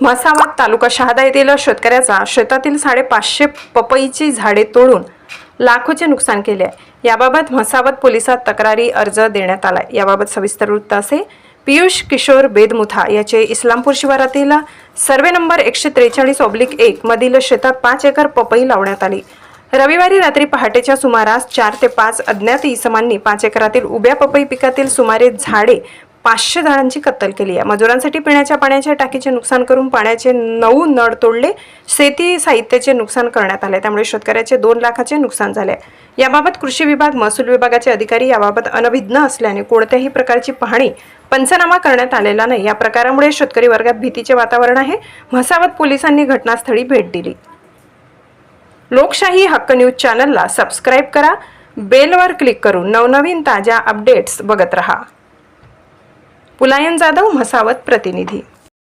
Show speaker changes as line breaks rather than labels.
म्हसावत तालुका शहादा येथील शेतकऱ्याचा शेतातील साडेपाचशे पपईची झाडे तोडून लाखोचे नुकसान केले आहे. याबाबत म्हसावत पोलिसात तक्रारी अर्ज देण्यात आला याबाबत सविस्तर वृत्त असे पियुष किशोर बेदमुथा याचे इस्लामपूर शिवारातील सर्वे नंबर एकशे त्रेचाळीस ऑब्लिक एक मधील शेतात पाच एकर पपई लावण्यात आली. रविवारी रात्री पहाटेच्या सुमारास चार ते पाच अज्ञात इसमांनी पाच एकरातील उभ्या पपई पिकातील सुमारे झाडे पाचशे झाडांची कत्तल केली आहे. मजुरांसाठी पिण्याच्या पाण्याच्या टाकीचे नुकसान करून पाण्याचे नऊ नळ तोडले. शेती साहित्याचे नुकसान करण्यात आले. त्यामुळे शेतकऱ्याचे दोन लाखाचे नुकसान झाले याबाबत कृषी विभाग महसूल विभागाचे अधिकारी याबाबत अनभिज्ञ असल्याने कोणत्याही प्रकारची पाहणी पंचनामा करण्यात आलेला नाही. या प्रकारामुळे शेतकरी वर्गात भीतीचे वातावरण आहे. म्हसावत पोलिसांनी घटनास्थळी भेट दिली. लोकशाही हक्क न्यूज चॅनलला सबस्क्राईब करा. बेलवर क्लिक करून नवनवीन ताज्या अपडेट्स बघत रहा. पुलायन जाधव म्हसावत प्रतिनिधी